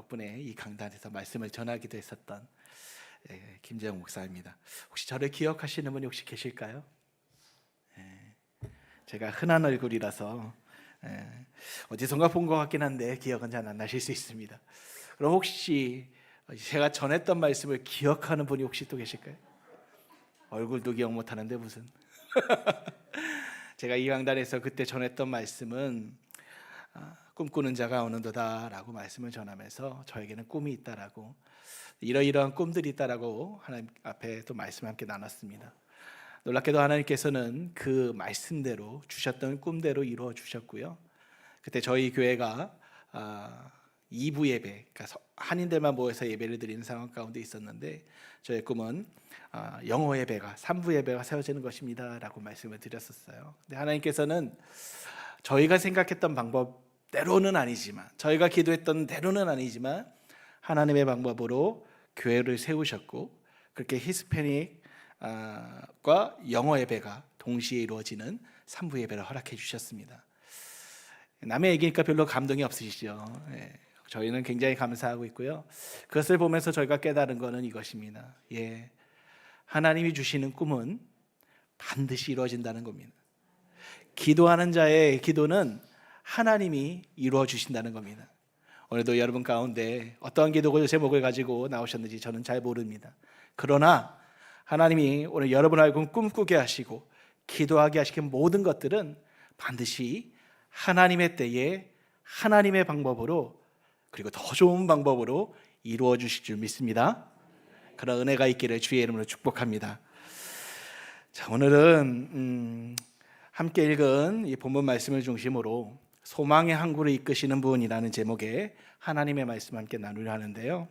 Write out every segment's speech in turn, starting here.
덕분에 이 강단에서 말씀을 전하기도 했었던 예, 김재영 목사입니다. 혹시 저를 기억하시는 분이 혹시 계실까요? 예, 제가 흔한 얼굴이라서 예, 어디선가 본 것 같긴 한데 기억은 잘 안 나실 수 있습니다. 그럼 혹시 제가 전했던 말씀을 기억하는 분이 혹시 또 계실까요? 얼굴도 기억 못 하는데 무슨? 제가 이 강단에서 그때 전했던 말씀은 아, 꿈꾸는 자가 오는도다라고 말씀을 전하면서 저에게는 꿈이 있다라고 이러이러한 꿈들이 있다라고 하나님 앞에 또 말씀 함께 나눴습니다. 놀랍게도 하나님께서는 그 말씀대로 주셨던 꿈대로 이루어 주셨고요. 그때 저희 교회가 아, 2부 예배, 그러니까 서- 한인들만 모여서 예배를 드리는 상황 가운데 있었는데 저의 꿈은 아, 영어 예배가 3부 예배가 세워지는 것입니다라고 말씀을 드렸었어요. 근데 하나님께서는 저희가 생각했던 방법 대로는 아니지만 저희가 기도했던 대로는 아니지만 하나님의 방법으로 교회를 세우셨고 그렇게 히스패닉과 영어 예배가 동시에 이루어지는 3부 예배를 허락해 주셨습니다. 남의 얘기니까 별로 감동이 없으시죠. 예, 저희는 굉장히 감사하고 있고요. 그것을 보면서 저희가 깨달은 것은 이것입니다. 예, 하나님이 주시는 꿈은 반드시 이루어진다는 겁니다. 기도하는 자의 기도는 하나님이 이루어 주신다는 겁니다. 오늘도 여러분 가운데 어떠한 기도 제목을 가지고 나오셨는지 저는 잘 모릅니다. 그러나 하나님이 오늘 여러분 알고 꿈꾸게 하시고 기도하게 하시는 모든 것들은 반드시 하나님의 때에 하나님의 방법으로 그리고 더 좋은 방법으로 이루어 주실 줄 믿습니다. 그런 은혜가 있기를 주의 이름으로 축복합니다. 자, 오늘은 음, 함께 읽은 이 본문 말씀을 중심으로 소망의 항구를 이끄시는 분이라는 제목의 하나님의 말씀 함께 나누려 하는데요.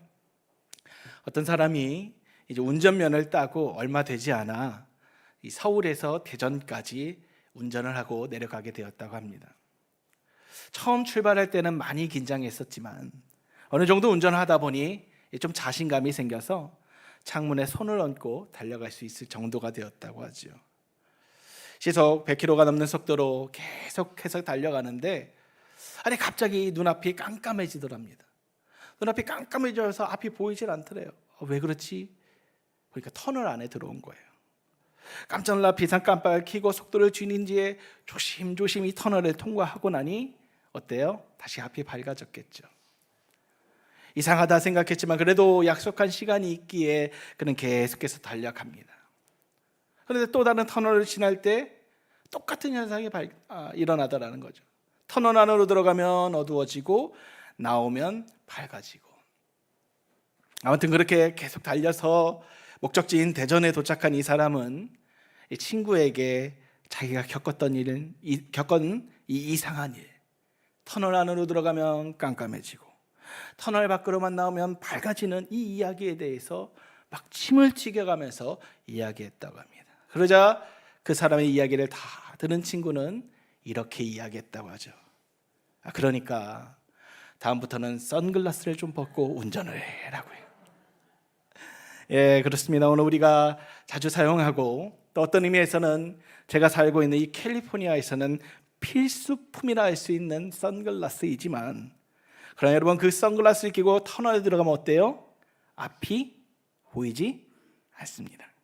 어떤 사람이 이제 운전면을 따고 얼마 되지 않아 이 서울에서 대전까지 운전을 하고 내려가게 되었다고 합니다. 처음 출발할 때는 많이 긴장했었지만 어느 정도 운전하다 보니 좀 자신감이 생겨서 창문에 손을 얹고 달려갈 수 있을 정도가 되었다고 하죠. 시속 100km가 넘는 속도로 계속해서 달려가는데 아니 갑자기 눈앞이 깜깜해지더랍니다. 눈앞이 깜깜해져서 앞이 보이질 않더래요. 어, 왜 그렇지? 보니까 터널 안에 들어온 거예요. 깜짝 놀라 비상 깜빡을 켜고 속도를 줄인 뒤에 조심조심 이 터널을 통과하고 나니 어때요? 다시 앞이 밝아졌겠죠. 이상하다 생각했지만 그래도 약속한 시간이 있기에 그는 계속해서 달려갑니다. 그런데 또 다른 터널을 지날 때 똑같은 현상이 발, 아, 일어나더라는 거죠. 터널 안으로 들어가면 어두워지고 나오면 밝아지고. 아무튼 그렇게 계속 달려서 목적지인 대전에 도착한 이 사람은 이 친구에게 자기가 겪었던 일은 이, 겪은 이 이상한 일, 터널 안으로 들어가면 깜깜해지고 터널 밖으로만 나오면 밝아지는 이 이야기에 대해서 막 침을 튀겨가면서 이야기했다고 합니다. 그러자 그 사람의 이야기를 다 들은 친구는 이렇게 이야기했다고 하죠. 아, 그러니까 다음부터는 선글라스를 좀 벗고 운전을 해라고 해요. 예, 그렇습니다. 오늘 우리가 자주 사용하고 또 어떤 의미에서는 제가 살고 있는 이 캘리포니아에서는 필수품이라 할 수 있는 선글라스이지만 그러나 여러분 그 선글라스를 끼고 터널에 들어가면 어때요? 앞이 보이지 않습니다.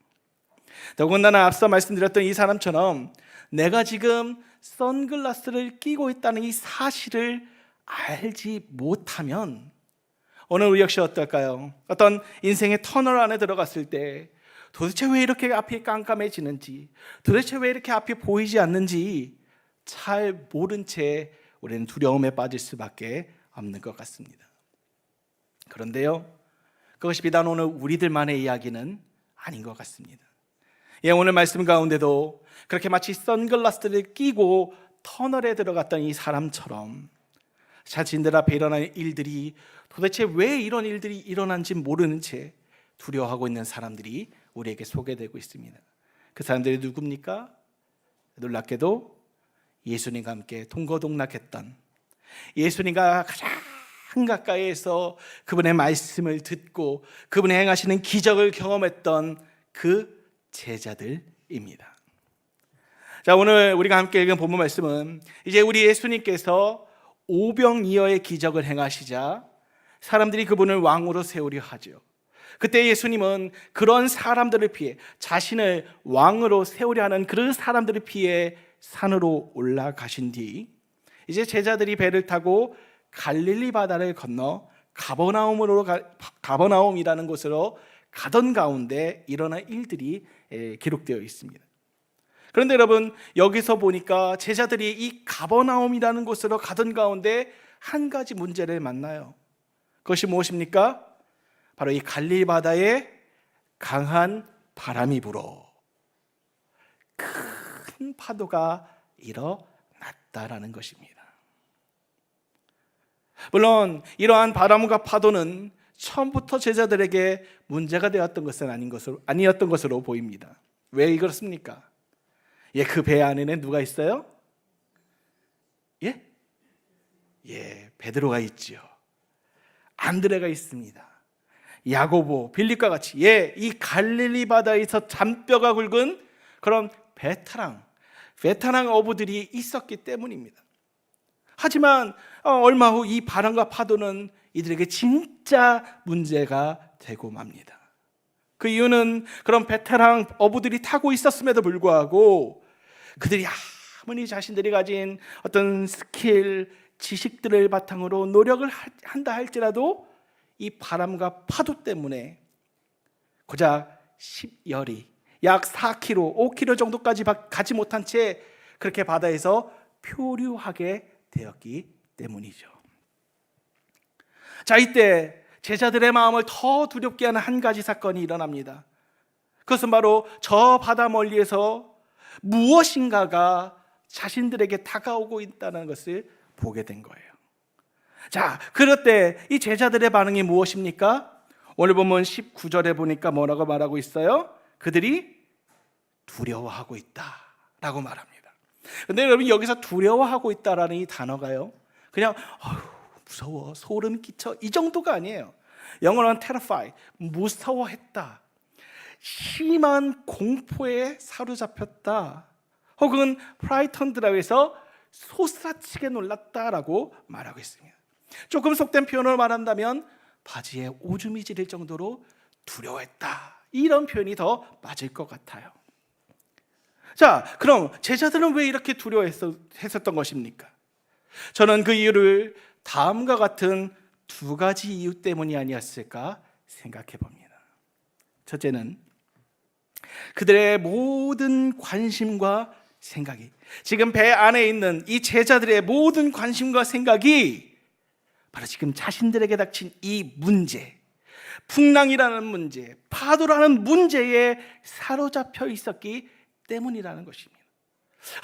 더군다나 앞서 말씀드렸던 이 사람처럼 내가 지금 선글라스를 끼고 있다는 이 사실을 알지 못하면 오늘 우리 역시 어떨까요? 어떤 인생의 터널 안에 들어갔을 때 도대체 왜 이렇게 앞이 깜깜해지는지 도대체 왜 이렇게 앞이 보이지 않는지 잘 모른 채 우리는 두려움에 빠질 수밖에 없는 것 같습니다. 그런데요, 그것이 비단 오늘 우리들만의 이야기는 아닌 것 같습니다. 예, 오늘 말씀 가운데도 그렇게 마치 선글라스를 끼고 터널에 들어갔던 이 사람처럼 자신들 앞에 일어난 일들이 도대체 왜 이런 일들이 일어난지 모르는 채 두려워하고 있는 사람들이 우리에게 소개되고 있습니다. 그 사람들이 누굽니까? 놀랍게도 예수님과 함께 동거동락했던 예수님과 가장 가까이에서 그분의 말씀을 듣고 그분의 행하시는 기적을 경험했던 그 제자들입니다. 자, 오늘 우리가 함께 읽은 본문 말씀은 이제 우리 예수님께서 오병이어의 기적을 행하시자 사람들이 그분을 왕으로 세우려 하죠. 그때 예수님은 그런 사람들을 피해 자신을 왕으로 세우려 하는 그런 사람들을 피해 산으로 올라가신 뒤 이제 제자들이 배를 타고 갈릴리 바다를 건너 가버나움으로 가, 가버나움이라는 곳으로 가던 가운데 일어난 일들이 에, 기록되어 있습니다. 그런데 여러분 여기서 보니까 제자들이 이 가버나움이라는 곳으로 가던 가운데 한 가지 문제를 만나요. 그것이 무엇입니까? 바로 이 갈릴 바다에 강한 바람이 불어 큰 파도가 일어났다라는 것입니다. 물론 이러한 바람과 파도는 처음부터 제자들에게 문제가 되었던 것은 아닌 것으로 아니었던 것으로 보입니다. 왜 그렇습니까? 예, 그 배 안에는 누가 있어요? 예? 예, 베드로가 있지요. 안드레가 있습니다. 야고보, 빌립과 같이 예, 이 갈릴리 바다에서 잔뼈가 굵은 그런 베테랑, 베테랑 어부들이 있었기 때문입니다. 하지만 어, 얼마 후 이 바람과 파도는 이들에게 진짜 문제가 되고 맙니다. 그 이유는 그런 베테랑 어부들이 타고 있었음에도 불구하고 그들이 아무리 자신들이 가진 어떤 스킬, 지식들을 바탕으로 노력을 한다 할지라도 이 바람과 파도 때문에 고작 10열이 약 4km, 5km 정도까지 가지 못한 채 그렇게 바다에서 표류하게 되었기 때문이죠. 자, 이때 제자들의 마음을 더 두렵게 하는 한 가지 사건이 일어납니다. 그것은 바로 저 바다 멀리에서 무엇인가가 자신들에게 다가오고 있다는 것을 보게 된 거예요. 자, 그럴 때 이 제자들의 반응이 무엇입니까? 오늘 보면 19절에 보니까 뭐라고 말하고 있어요? 그들이 두려워하고 있다라고 말합니다. 근데 여러분 여기서 두려워하고 있다라는 이 단어가요. 그냥 어휴, 무서워, 소름 끼쳐 이 정도가 아니에요. 영어로는 terrify, 무서워했다. 심한 공포에 사로잡혔다. 혹은 프라이턴드라고 해서 소스라치게 놀랐다라고 말하고 있습니다. 조금 속된 표현을 말한다면 바지에 오줌이 지릴 정도로 두려워했다. 이런 표현이 더 맞을 것 같아요. 자, 그럼 제자들은 왜 이렇게 두려워했었던 것입니까? 저는 그 이유를 다음과 같은 두 가지 이유 때문이 아니었을까 생각해 봅니다. 첫째는 그들의 모든 관심과 생각이 지금 배 안에 있는 이 제자들의 모든 관심과 생각이 바로 지금 자신들에게 닥친 이 문제, 풍랑이라는 문제, 파도라는 문제에 사로잡혀 있었기 때문이라는 것입니다.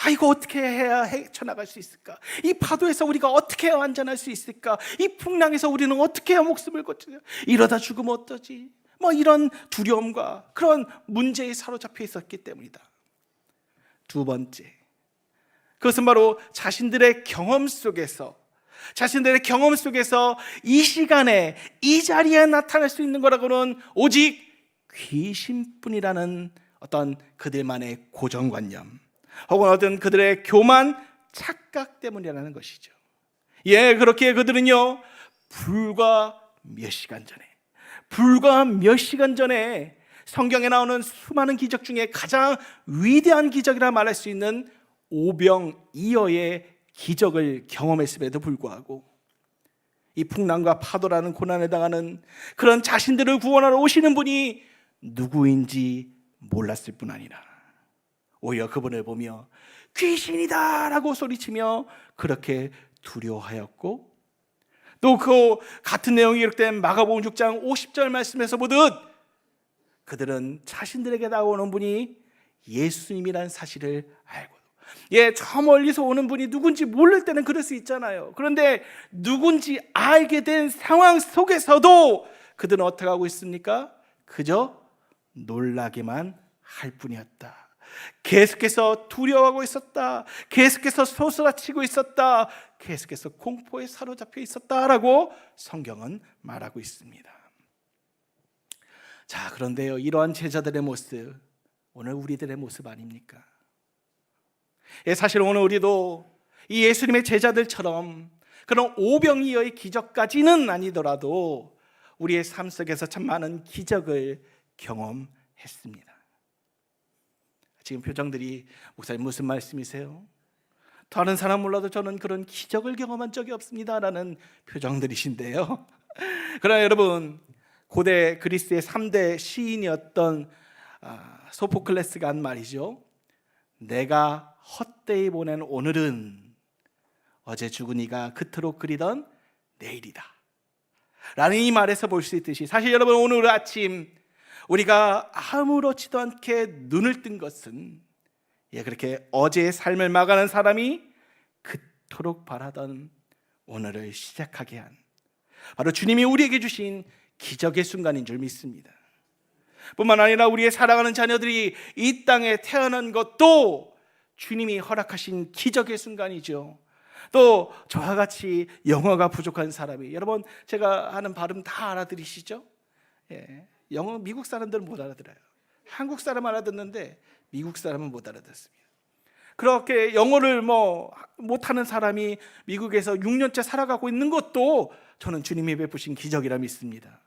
아, 이거 어떻게 해야 헤쳐나갈 수 있을까? 이 파도에서 우리가 어떻게 안전할 수 있을까? 이 풍랑에서 우리는 어떻게 해야 목숨을 거치냐? 이러다 죽으면 어떠지? 뭐 이런 두려움과 그런 문제에 사로잡혀 있었기 때문이다. 두 번째. 그것은 바로 자신들의 경험 속에서 자신들의 경험 속에서 이 시간에 이 자리에 나타날 수 있는 거라고는 오직 귀신뿐이라는 어떤 그들만의 고정관념 혹은 어떤 그들의 교만 착각 때문이라는 것이죠. 예, 그렇게 그들은요, 불과 몇 시간 전에, 불과 몇 시간 전에 성경에 나오는 수많은 기적 중에 가장 위대한 기적이라 말할 수 있는 오병이어의 기적을 경험했음에도 불구하고 이 풍랑과 파도라는 고난에 당하는 그런 자신들을 구원하러 오시는 분이 누구인지 몰랐을 뿐 아니라 오히려 그분을 보며 귀신이다 라고 소리치며 그렇게 두려워하였고 또 그 같은 내용이 기록된 마가복음 6장 50절 말씀에서 보듯 그들은 자신들에게 나오는 분이 예수님이라는 사실을 알고 예, 저 멀리서 오는 분이 누군지 모를 때는 그럴 수 있잖아요. 그런데 누군지 알게 된 상황 속에서도 그들은 어떻게 하고 있습니까? 그저 놀라기만 할 뿐이었다. 계속해서 두려워하고 있었다. 계속해서 소스라치고 있었다. 계속해서 공포에 사로잡혀 있었다라고 성경은 말하고 있습니다. 자, 그런데요. 이러한 제자들의 모습 오늘 우리들의 모습 아닙니까? 예, 사실 오늘 우리도 이 예수님의 제자들처럼 그런 오병이어의 기적까지는 아니더라도 우리의 삶 속에서 참 많은 기적을 경험했습니다. 지금 표정들이 목사님 무슨 말씀이세요? 다른 사람 몰라도 저는 그런 기적을 경험한 적이 없습니다라는 표정들이신데요. 그러나 여러분 고대 그리스의 3대 시인이었던 아, 소포클레스가 한 말이죠. 내가 헛되이 보낸 오늘은 어제 죽은 이가 그토록 그리던 내일이다. 라는 이 말에서 볼 수 있듯이 사실 여러분 오늘 아침 우리가 아무렇지도 않게 눈을 뜬 것은 예 그렇게 어제의 삶을 막아는 사람이 그토록 바라던 오늘을 시작하게 한 바로 주님이 우리에게 주신 기적의 순간인 줄 믿습니다. 뿐만 아니라 우리의 사랑하는 자녀들이 이 땅에 태어난 것도 주님이 허락하신 기적의 순간이죠. 또 저와 같이 영어가 부족한 사람이 여러분 제가 하는 발음 다 알아들으시죠? 예, 영어 미국 사람들은 못 알아들어요. 한국 사람 알아듣는데 미국 사람은 못 알아듣습니다. 그렇게 영어를 뭐 못하는 사람이 미국에서 6년째 살아가고 있는 것도 저는 주님이 베푸신 기적이라 믿습니다.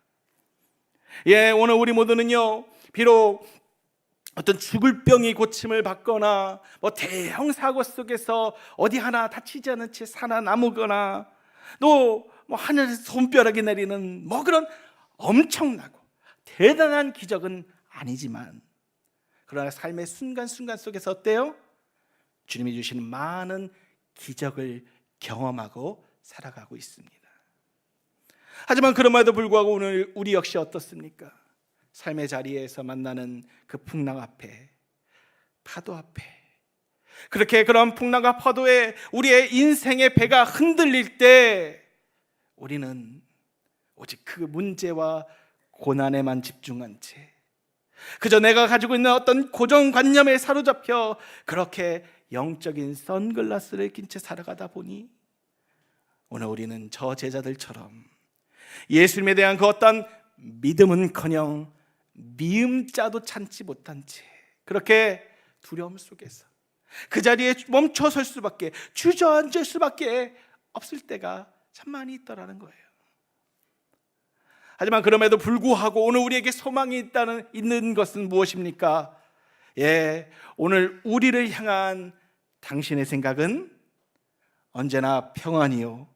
예, 오늘 우리 모두는요, 비록 어떤 죽을 병이 고침을 받거나 뭐 대형 사고 속에서 어디 하나 다치지 않은 채 살아남거나 또 뭐 하늘에서 손벼락이 내리는 뭐 그런 엄청나고 대단한 기적은 아니지만 그러나 삶의 순간순간 속에서 어때요? 주님이 주시는 많은 기적을 경험하고 살아가고 있습니다. 하지만 그럼에도 불구하고 오늘 우리 역시 어떻습니까? 삶의 자리에서 만나는 그 풍랑 앞에 파도 앞에 그렇게 그런 풍랑과 파도에 우리의 인생의 배가 흔들릴 때 우리는 오직 그 문제와 고난에만 집중한 채 그저 내가 가지고 있는 어떤 고정관념에 사로잡혀 그렇게 영적인 선글라스를 낀 채 살아가다 보니 오늘 우리는 저 제자들처럼 예수님에 대한 그 어떤 믿음은커녕 미음자도 참지 못한 채 그렇게 두려움 속에서 그 자리에 멈춰 설 수밖에 주저앉을 수밖에 없을 때가 참 많이 있더라는 거예요. 하지만 그럼에도 불구하고 오늘 우리에게 소망이 있다는 있는 것은 무엇입니까? 예, 오늘 우리를 향한 당신의 생각은 언제나 평안이요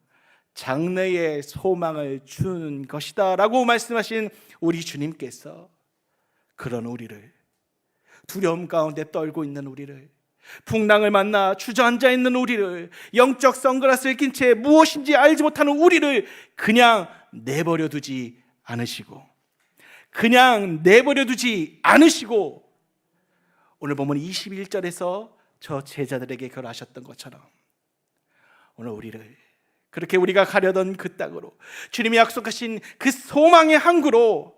장래의 소망을 주는 것이다라고 말씀하신 우리 주님께서 그런 우리를 두려움 가운데 떨고 있는 우리를 풍랑을 만나 주저앉아 있는 우리를 영적 선글라스를 낀 채 무엇인지 알지 못하는 우리를 그냥 내버려 두지 않으시고 그냥 내버려 두지 않으시고 오늘 보면 21절에서 저 제자들에게 결하셨던 것처럼 오늘 우리를 그렇게 우리가 가려던 그 땅으로 주님이 약속하신 그 소망의 항구로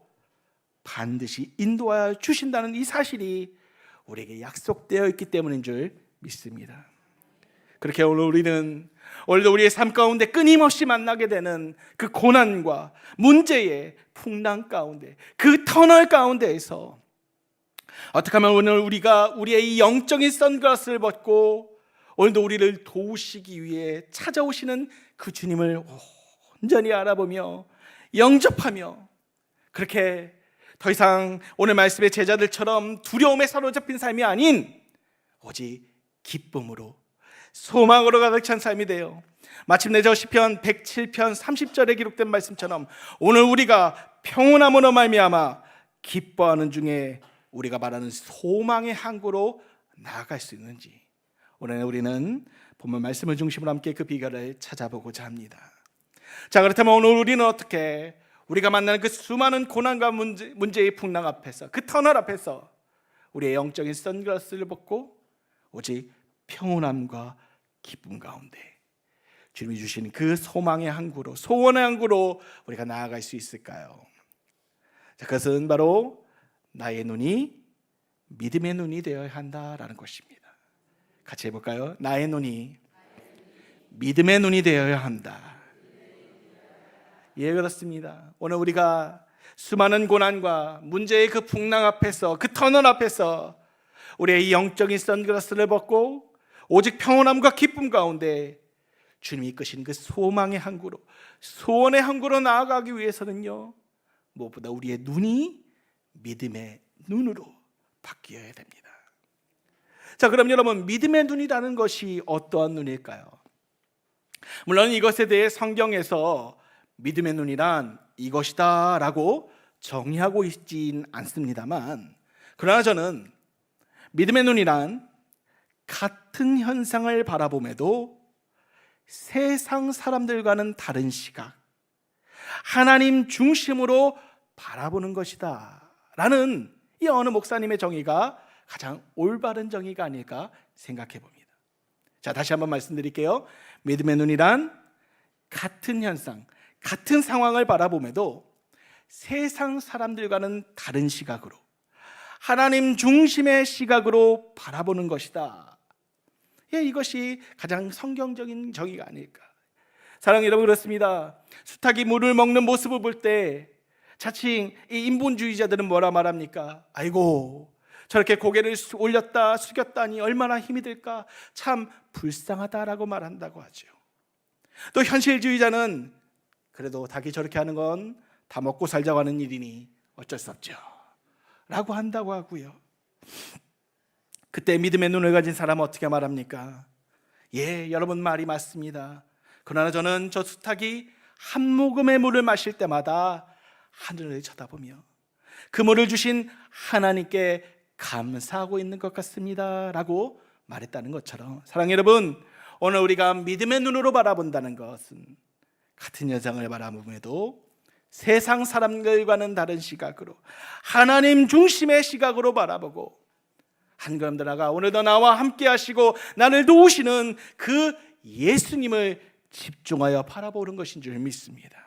반드시 인도하여 주신다는 이 사실이 우리에게 약속되어 있기 때문인 줄 믿습니다. 그렇게 오늘 우리는 오늘도 우리의 삶 가운데 끊임없이 만나게 되는 그 고난과 문제의 풍랑 가운데 그 터널 가운데에서 어떻게 하면 오늘 우리가 우리의 이 영적인 선글라스를 벗고 오늘도 우리를 도우시기 위해 찾아오시는 그 주님을 온전히 알아보며 영접하며 그렇게 더 이상 오늘 말씀의 제자들처럼 두려움에 사로잡힌 삶이 아닌 오직 기쁨으로 소망으로 가득 찬 삶이 되어 마침내 저 시편 107편 30절에 기록된 말씀처럼 오늘 우리가 평온함으로 말미암아 기뻐하는 중에 우리가 말하는 소망의 항구로 나아갈 수 있는지 오늘 우리는 본문 말씀을 중심으로 함께 그 비결을 찾아보고자 합니다. 자 그렇다면 오늘 우리는 어떻게 우리가 만나는 그 수많은 고난과 문제, 문제의 풍랑 앞에서 그 터널 앞에서 우리의 영적인 선글라스를 벗고 오직 평온함과 기쁨 가운데 주님이 주신 그 소망의 항구로 소원의 항구로 우리가 나아갈 수 있을까요? 자, 그것은 바로 나의 눈이 믿음의 눈이 되어야 한다라는 것입니다. 같이 해볼까요? 나의 눈이 믿음의 눈이 되어야 한다. 예, 그렇습니다. 오늘 우리가 수많은 고난과 문제의 그 풍랑 앞에서 그 터널 앞에서 우리의 이 영적인 선글라스를 벗고 오직 평온함과 기쁨 가운데 주님이 이끄신 그 소망의 항구로 소원의 항구로 나아가기 위해서는요 무엇보다 우리의 눈이 믿음의 눈으로 바뀌어야 됩니다. 자, 그럼 여러분 믿음의 눈이라는 것이 어떠한 눈일까요? 물론 이것에 대해 성경에서 믿음의 눈이란 이것이다라고 정의하고 있진 않습니다만 그러나 저는 믿음의 눈이란 같 은 현상을 바라봄에도 세상 사람들과는 다른 시각, 하나님 중심으로 바라보는 것이다. 라는 이 어느 목사님의 정의가 가장 올바른 정의가 아닐까 생각해 봅니다. 자, 다시 한번 말씀드릴게요. 믿음의 눈이란 같은 현상, 같은 상황을 바라봄에도 세상 사람들과는 다른 시각으로 하나님 중심의 시각으로 바라보는 것이다. 예, 이것이 가장 성경적인 정의가 아닐까. 사랑 여러분 그렇습니다. 수탉이 물을 먹는 모습을 볼 때 자칭 이 인본주의자들은 뭐라 말합니까? 아이고 저렇게 고개를 수- 올렸다 숙였다니 얼마나 힘이 들까 참 불쌍하다라고 말한다고 하죠. 또 현실주의자는 그래도 닭이 저렇게 하는 건 다 먹고 살자고 하는 일이니 어쩔 수 없죠. 라고 한다고 하고요. 그때 믿음의 눈을 가진 사람은 어떻게 말합니까? 예, 여러분 말이 맞습니다. 그러나 저는 저 수탉이 한 모금의 물을 마실 때마다 하늘을 쳐다보며 그 물을 주신 하나님께 감사하고 있는 것 같습니다. 라고 말했다는 것처럼 사랑 여러분, 오늘 우리가 믿음의 눈으로 바라본다는 것은 같은 여정을 바라봄에도 세상 사람들과는 다른 시각으로 하나님 중심의 시각으로 바라보고 한 걸음 더 나가 오늘도 나와 함께 하시고 나를 도우시는 그 예수님을 집중하여 바라보는 것인 줄 믿습니다.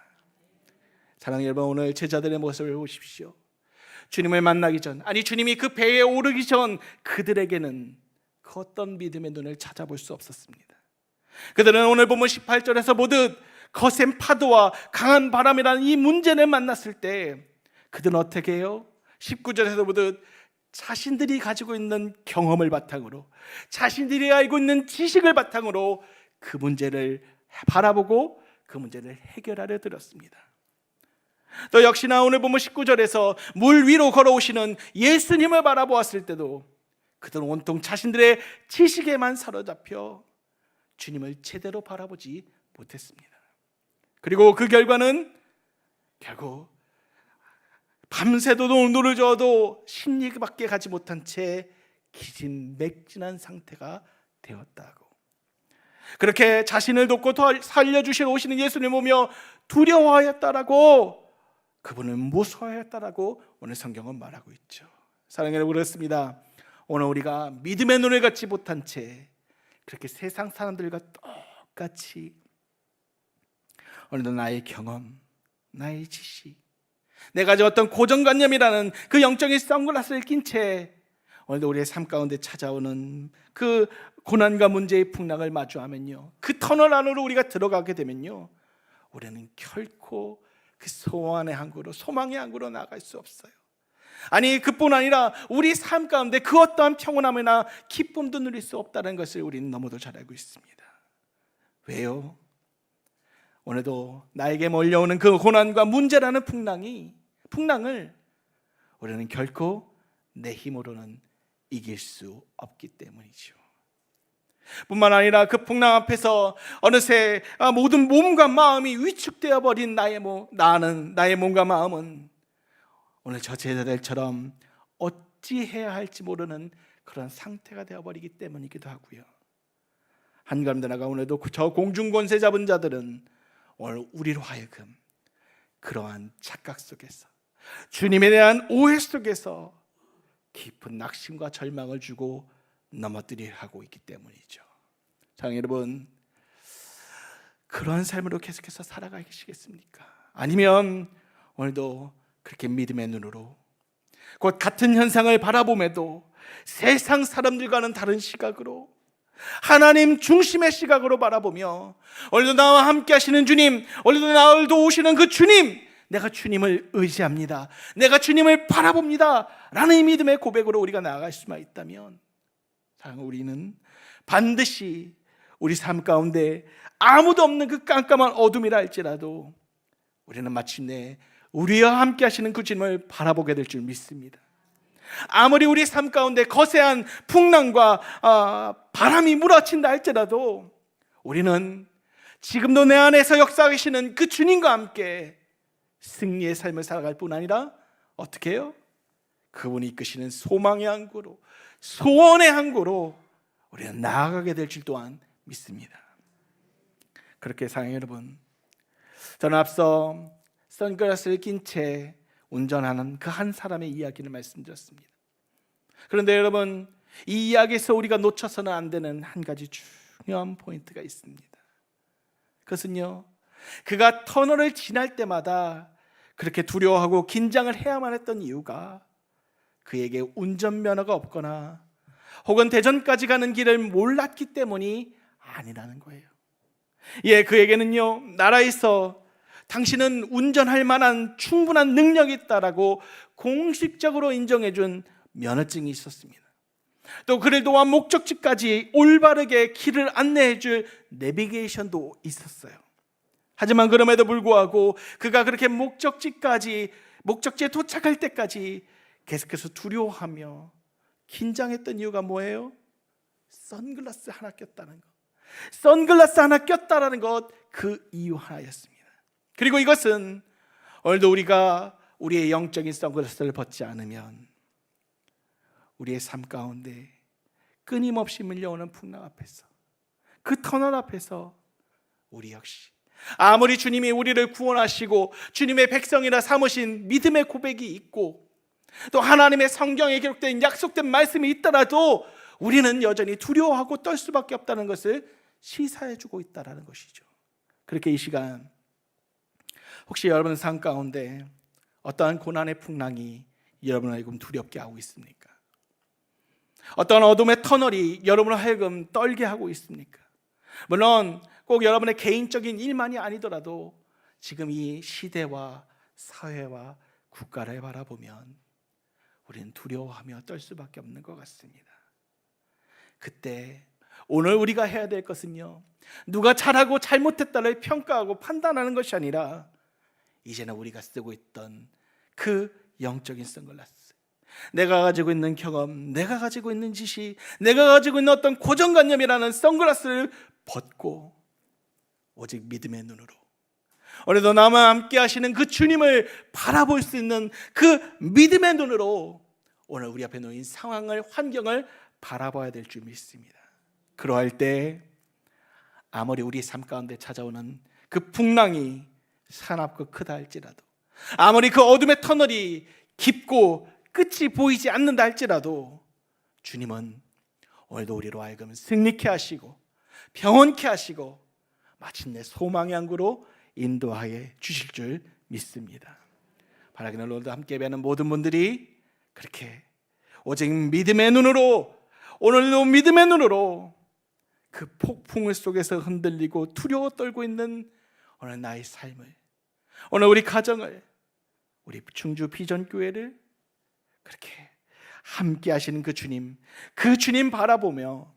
사랑하는 여러분 오늘 제자들의 모습을 보십시오. 주님을 만나기 전 아니 주님이 그 배에 오르기 전 그들에게는 그 어떤 믿음의 눈을 찾아볼 수 없었습니다. 그들은 오늘 보면 18절에서 보듯 거센 파도와 강한 바람이라는 이 문제를 만났을 때 그들은 어떻게 해요? 19절에서 보듯 자신들이 가지고 있는 경험을 바탕으로 자신들이 알고 있는 지식을 바탕으로 그 문제를 바라보고 그 문제를 해결하려 들었습니다. 또 역시나 오늘 보면 19절에서 물 위로 걸어오시는 예수님을 바라보았을 때도 그들은 온통 자신들의 지식에만 사로잡혀 주님을 제대로 바라보지 못했습니다. 그리고 그 결과는 결국 밤새도록 눈을 저어도 심리밖에 가지 못한 채 기진맥진한 상태가 되었다고. 그렇게 자신을 돕고 더 살려주시러 오시는 예수님을 보며 두려워하였다라고 그분을 무서워하였다라고 오늘 성경은 말하고 있죠. 사랑하는 여러분 그렇습니다. 오늘 우리가 믿음의 눈을 갖지 못한 채 그렇게 세상 사람들과 똑같이 오늘도 나의 경험, 나의 지식, 내가 어떤 고정관념이라는 그 영적인 선글라스를 낀 채 오늘도 우리의 삶 가운데 찾아오는 그 고난과 문제의 풍랑을 마주하면요. 그 터널 안으로 우리가 들어가게 되면요. 우리는 결코 그 소원의 항구로 소망의 항구로 나갈 수 없어요. 아니 그뿐 아니라 우리 삶 가운데 그 어떠한 평온함이나 기쁨도 누릴 수 없다는 것을 우리는 너무도 잘 알고 있습니다. 왜요? 오늘도 나에게 몰려오는 그 고난과 문제라는 풍랑이 풍랑을 우리는 결코 내 힘으로는 이길 수 없기 때문이죠. 뿐만 아니라 그 풍랑 앞에서 어느새 아, 모든 몸과 마음이 위축되어 버린 나의 몸, 나는 나의 몸과 마음은 오늘 저 제자들처럼 어찌해야 할지 모르는 그런 상태가 되어 버리기 때문이기도 하고요. 한 걸음 더 나가 오늘도 저 공중 권세 잡은 자들은 오늘 우리로 하여금 그러한 착각 속에서 주님에 대한 오해 속에서 깊은 낙심과 절망을 주고 넘어뜨리려 하고 있기 때문이죠. 자, 여러분 그러한 삶으로 계속해서 살아가시겠습니까? 아니면 오늘도 그렇게 믿음의 눈으로 곧 같은 현상을 바라봄에도 세상 사람들과는 다른 시각으로 하나님 중심의 시각으로 바라보며 오늘도 나와 함께 하시는 주님, 오늘도 나를 도우시는 그 주님, 내가 주님을 의지합니다. 내가 주님을 바라봅니다. 라는 이 믿음의 고백으로 우리가 나아갈 수만 있다면 사랑 우리는 반드시 우리 삶 가운데 아무도 없는 그 깜깜한 어둠이라 할지라도 우리는 마침내 우리와 함께 하시는 그 주님을 바라보게 될 줄 믿습니다. 아무리 우리 삶 가운데 거세한 풍랑과 아, 바람이 몰아친다 할지라도 우리는 지금도 내 안에서 역사하시는 그 주님과 함께 승리의 삶을 살아갈 뿐 아니라 어떻게 해요? 그분이 이끄시는 소망의 항구로 소원의 항구로 우리는 나아가게 될 줄 또한 믿습니다. 그렇게 사랑해 여러분. 저는 앞서 선글라스를 낀 채 운전하는 그 한 사람의 이야기를 말씀드렸습니다. 그런데 여러분 이 이야기에서 우리가 놓쳐서는 안 되는 한 가지 중요한 포인트가 있습니다. 그것은요. 그가 터널을 지날 때마다 그렇게 두려워하고 긴장을 해야만 했던 이유가 그에게 운전면허가 없거나 혹은 대전까지 가는 길을 몰랐기 때문이 아니라는 거예요. 예, 그에게는요, 나라에서 당신은 운전할 만한 충분한 능력이 있다라고 공식적으로 인정해 준 면허증이 있었습니다. 또 그를 도와 목적지까지 올바르게 길을 안내해 줄 내비게이션도 있었어요. 하지만 그럼에도 불구하고 그가 그렇게 목적지까지 목적지에 도착할 때까지 계속해서 두려워하며 긴장했던 이유가 뭐예요? 선글라스 하나 꼈다는 것. 선글라스 하나 꼈다라는 것 그 이유 하나였습니다. 그리고 이것은 오늘도 우리가 우리의 영적인 선글라스를 벗지 않으면 우리의 삶 가운데 끊임없이 밀려오는 풍랑 앞에서 그 터널 앞에서 우리 역시 아무리 주님이 우리를 구원하시고 주님의 백성이라 삼으신 믿음의 고백이 있고 또 하나님의 성경에 기록된 약속된 말씀이 있더라도 우리는 여전히 두려워하고 떨 수밖에 없다는 것을 시사해 주고 있다라는 것이죠. 그렇게 이 시간 혹시 여러분 삶 가운데 어떠한 고난의 풍랑이 여러분을 하여금 두렵게 하고 있습니까? 어떤 어둠의 터널이 여러분을 하여금 떨게 하고 있습니까? 물론 꼭 여러분의 개인적인 일만이 아니더라도 지금 이 시대와 사회와 국가를 바라보면 우리는 두려워하며 떨 수밖에 없는 것 같습니다. 그때 오늘 우리가 해야 될 것은요. 누가 잘하고 잘못했다를 평가하고 판단하는 것이 아니라 이제는 우리가 쓰고 있던 그 영적인 선글라스. 내가 가지고 있는 경험, 내가 가지고 있는 지식, 내가 가지고 있는 어떤 고정관념이라는 선글라스를 벗고 오직 믿음의 눈으로 오늘도 나와 함께 하시는 그 주님을 바라볼 수 있는 그 믿음의 눈으로 오늘 우리 앞에 놓인 상황을 환경을 바라봐야 될 줄 믿습니다. 그러할 때 아무리 우리 삶 가운데 찾아오는 그 풍랑이 사납고 크다 할지라도 아무리 그 어둠의 터널이 깊고 끝이 보이지 않는다 할지라도 주님은 오늘도 우리로 하여금 승리케 하시고 평온케 하시고 마침내 소망의 항구로 인도하여 주실 줄 믿습니다. 바라기는 오늘도 함께 배는 모든 분들이 그렇게 오직 믿음의 눈으로 오늘도 믿음의 눈으로 그 폭풍을 속에서 흔들리고 두려워 떨고 있는 오늘 나의 삶을 오늘 우리 가정을 우리 충주 비전 교회를 그렇게 함께 하시는 그 주님 그 주님 바라보며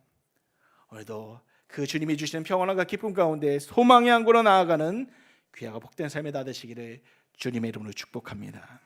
오늘도 그 주님이 주시는 평안과 기쁨 가운데 소망의 항구로 나아가는 귀하가 복된 삶이 다 되시기를 주님의 이름으로 축복합니다.